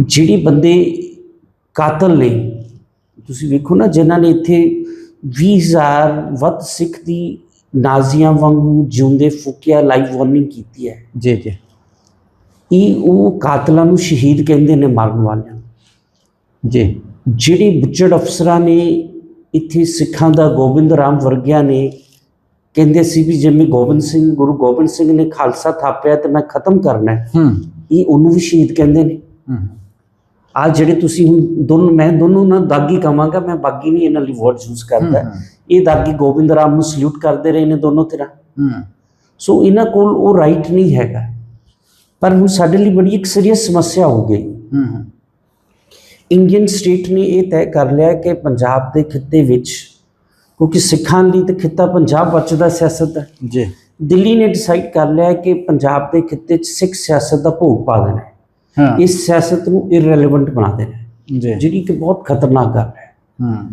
ਜਿਹੜੇ ਬੰਦੇ ਕਾਤਲ ਨੇ ਤੁਸੀਂ ਵੇਖੋ ਨਾ ਜਿਨ੍ਹਾਂ ਨੇ ਇੱਥੇ 20000 ਵੱਧ ਸਿੱਖ ਦੀ ਨਾਜ਼ੀਆਂ ਵਾਂਗੂ ਜਿਉਂਦੇ ਫੁਕਿਆ ਲਾਈਵ ਵਾਰਨਿੰਗ ਕੀਤੀ ਹੈ। ਜੀ ਜੀ। ਇਹ ਉਹ ਕਾਤਲਾਂ ਨੂੰ ਸ਼ਹੀਦ ਕਹਿੰਦੇ ਨੇ ਮਾਰਨ ਵਾਲਿਆਂ। ਜੀ। ਜਿਹੜੇ ਬੁੱਚੜ ਅਫਸਰਾਂ ਨੇ ਇੱਥੇ ਸਿੱਖਾਂ ਦਾ ਗੋਬਿੰਦ ਰਾਮ ਵਰਗਿਆਂ ਨੇ ਕਹਿੰਦੇ ਸੀ ਵੀ ਜਿਵੇਂ ਗੋਬਿੰਦ ਸਿੰਘ ਗੁਰੂ ਗੋਬਿੰਦ ਸਿੰਘ ਨੇ ਖਾਲਸਾ ਥਾਪਿਆ ਤੇ ਮੈਂ ਖਤਮ ਕਰਨਾ ਹੈ ਹੂੰ। ਇਹ ਉਹਨੂੰ ਵੀ ਸ਼ਹੀਦ ਕਹਿੰਦੇ ਨੇ। ਹੂੰ। ਆ ਜਿਹੜੇ ਤੁਸੀਂ ਹੁਣ ਦੋਨੋਂ ਮੈਂ ਦੋਨੋਂ ਨਾ ਦਾਗੀ ਕਵਾਂਗਾ ਮੈਂ ਬਾਗੀ ਨਹੀਂ ਇਹਨਾਂ ਲਈ ਵਰਡ ਯੂਜ਼ ਕਰਦਾ। ਇਹ ਦਾਗੀ ਗੋਬਿੰਦ ਰਾਮ ਨੂੰ ਸਲੂਟ ਕਰਦੇ ਰਹੇ ਨੇ ਦੋਨੋਂ ਤਰ੍ਹਾਂ ਹੂੰ। ਸੋ ਇਹਨਾਂ ਕੋਲ ਉਹ ਰਾਈਟ ਨਹੀਂ ਹੈਗਾ। ਪਰ ਹੁਣ ਸਾਡੇ ਲਈ ਬੜੀ ਇੱਕ ਸੀਰੀਅਸ ਸਮੱਸਿਆ ਹੋ ਗਈ। ਇੰਡੀਅਨ ਸਟੇਟ ਨੇ ਇਹ ਤੈਅ ਕਰ ਲਿਆ ਕਿ ਪੰਜਾਬ ਦੇ ਖਿੱਤੇ ਵਿੱਚ ਕਿਉਂਕਿ ਸਿੱਖਾਂ ਲਈ ਤਾਂ ਖਿੱਤਾ ਪੰਜਾਬ ਬਚਦਾ ਸਿਆਸਤ ਦਾ। ਜੀ। ਦਿੱਲੀ ਨੇ ਡਿਸਾਈਡ ਕਰ ਲਿਆ ਕਿ ਪੰਜਾਬ ਦੇ ਖਿੱਤੇ 'ਚ ਸਿੱਖ ਸਿਆਸਤ ਦਾ ਭੋਗ ਪਾ ਦੇਣਾ ਇਸ ਸਿਆਸਤ ਨੂੰ ਇਰਰੈਲੇਵੈਂਟ ਬਣਾ ਦੇਣਾ ਹੈ ਜੀ। ਜਿਹੜੀ ਕਿ ਬਹੁਤ ਖਤਰਨਾਕ ਗੱਲ ਹੈ। ਹੂੰ।